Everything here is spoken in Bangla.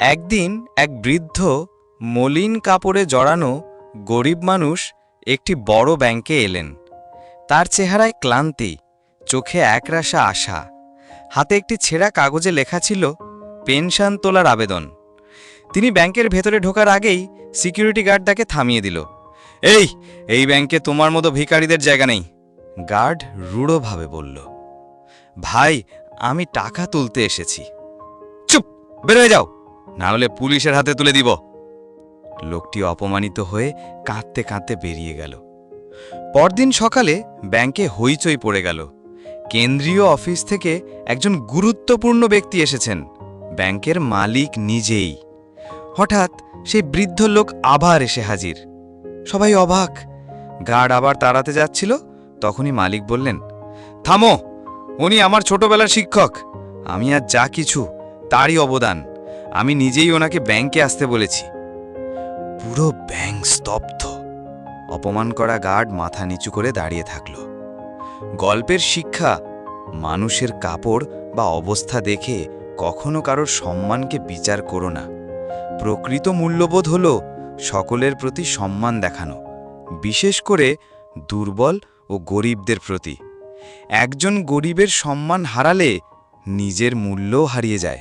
একদিন এক বৃদ্ধ মলিন কাপড়ে জড়ানো গরিব মানুষ একটি বড় ব্যাংকে এলেন। তার চেহারায় ক্লান্তি, চোখে একরাশা আশা। হাতে একটি ছেঁড়া কাগজে লেখা ছিল, পেনশন তোলার আবেদন। তিনি ব্যাংকের ভেতরে ঢোকার আগেই সিকিউরিটি গার্ড তাকে থামিয়ে দিল। এই এই ব্যাংকে তোমার মতো ভিখারিদের জায়গা নেই, গার্ড রূঢ়ভাবে বলল। ভাই, আমি টাকা তুলতে এসেছি। চুপ, বের হয়ে যাও। না হলে পুলিশের হাতে তুলে দিব। লোকটি অপমানিত হয়ে কাঁদতে কাঁদতে বেরিয়ে গেল। পরদিন সকালে ব্যাংকে হইচই পড়ে গেল। কেন্দ্রীয় অফিস থেকে একজন গুরুত্বপূর্ণ ব্যক্তি এসেছেন। ব্যাংকের মালিক নিজেই। হঠাৎ সেই বৃদ্ধ লোক আবার এসে হাজির। সবাই অবাক। গার্ড আবার তাড়াতে যাচ্ছিল। তখনই মালিক বললেন, থামো! উনি আমার ছোটবেলার শিক্ষক। আমি আর যা কিছু, তারই অবদান। আমি নিজেই ওনাকে ব্যাংকে আসতে বলেছি। পুরো ব্যাংক স্তব্ধ। অপমান করা গার্ড মাথা নিচু করে দাঁড়িয়ে থাকল। গল্পের শিক্ষা, মানুষের কাপড় বা অবস্থা দেখে কখনো কারোর সম্মানকে বিচার করো না। প্রকৃত মূল্যবোধ হল সকলের প্রতি সম্মান দেখানো, বিশেষ করে দুর্বল ও গরিবদের প্রতি। একজন গরিবের সম্মান হারালে নিজের মূল্যও হারিয়ে যায়।